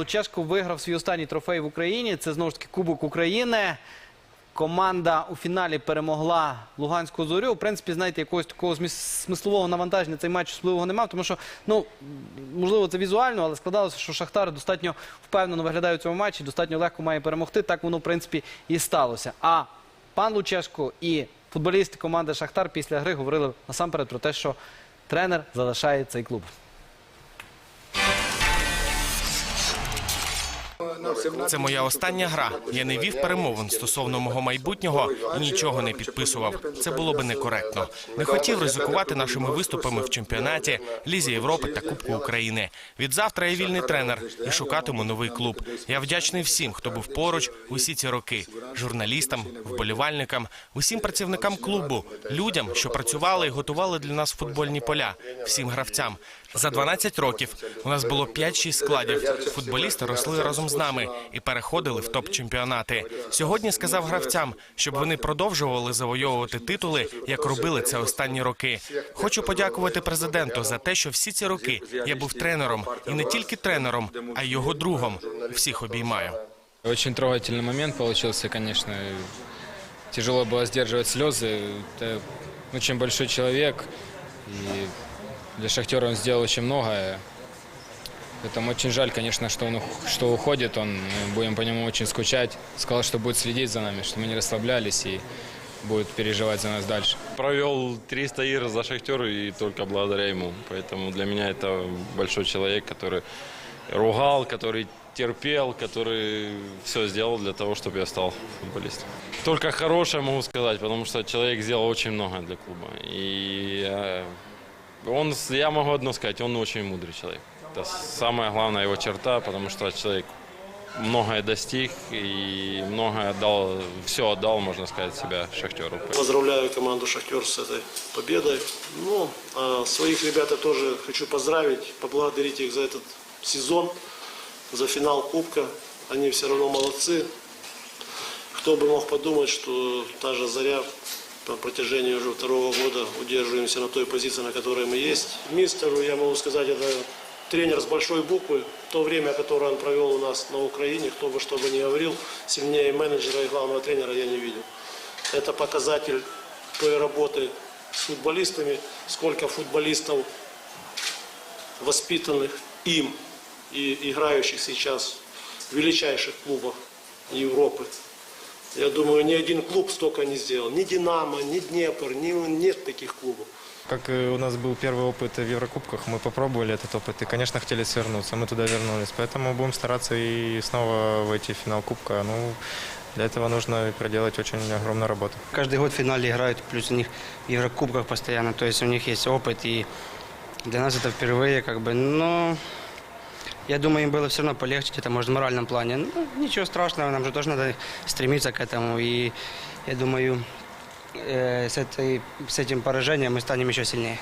Лучешко виграв свій останній трофей в Україні. Це знову ж таки Кубок України. Команда у фіналі перемогла Луганську зорю. В принципі, знаєте, якогось такого смислового навантаження цей матч особливого не мав, тому що, ну, можливо, це візуально, але складалося, що Шахтар достатньо впевнено виглядає у цьому матчі, достатньо легко має перемогти. Так воно, в принципі, і сталося. А пан Лучешко і футболісти команди Шахтар після гри говорили насамперед про те, що тренер залишає цей клуб. Це моя остання гра. Я не вів перемовин стосовно мого майбутнього і нічого не підписував. Це було би некоректно. Не хотів ризикувати нашими виступами в чемпіонаті, лізі Європи та Кубку України. Від завтра я вільний тренер і шукатиму новий клуб. Я вдячний всім, хто був поруч усі ці роки: журналістам, вболівальникам, усім працівникам клубу, людям, що працювали і готували для нас футбольні поля, всім гравцям. За 12 років у нас було 5-6 складів. Футболісти росли разом з нами і переходили в топ-чемпіонати. Сьогодні сказав гравцям, щоб вони продовжували завойовувати титули, як робили це останні роки. Хочу подякувати президенту за те, що всі ці роки я був тренером і не тільки тренером, а й його другом. Всіх обіймаю. Очень трогательный момент получился, конечно. Тяжело было сдерживать слезы. Это очень большой человек. И для Шахтера он сделал очень многое. Поэтому очень жаль, конечно, что он что уходит. Он, мы будем по нему очень скучать. Сказал, что будет следить за нами, что мы не расслаблялись и будет переживать за нас дальше. Провел 300 игр за Шахтер и только благодаря ему. Поэтому для меня это большой человек, который ругал, который терпел, который все сделал для того, чтобы я стал футболистом. Только хорошее могу сказать, потому что человек сделал очень много для клуба. И он, я могу одно сказать, он очень мудрый человек. Это самая главная его черта, потому что человек многое достиг и многое отдал, все отдал, можно сказать, себя Шахтеру. Поздравляю команду «Шахтер» с этой победой. Ну, а своих ребят я тоже хочу поздравить, поблагодарить их за этот сезон, за финал Кубка. Они все равно молодцы. Кто бы мог подумать, что та же «Заря» по протяжении уже второго года удерживаемся на той позиции, на которой мы есть. Мистеру, я могу сказать, это тренер с большой буквы. То время, которое он провел у нас на Украине, кто бы что бы ни говорил, сильнее менеджера и главного тренера я не видел. Это показатель той работы с футболистами, сколько футболистов воспитанных им и играющих сейчас в величайших клубах Европы. Я думаю, ни один клуб столько не сделал. Ни «Динамо», ни «Днепр», ни, нет таких клубов. Как э, у нас был первый опыт в Еврокубках, мы попробовали этот опыт и, конечно, хотели свернуться. Мы туда вернулись. Поэтому будем стараться и снова войти в финал Кубка. Ну, для этого нужно проделать очень огромную работу. Каждый год в финале играют, плюс у них в Еврокубках постоянно, то есть у них есть опыт, и для нас это впервые, как бы, но я думаю, им было все равно полегче, где-то, может, в моральном плане. Ну, ничего страшного, нам же тоже надо стремиться к этому, и я думаю, э, с, этой, с этим поражением мы станем еще сильнее.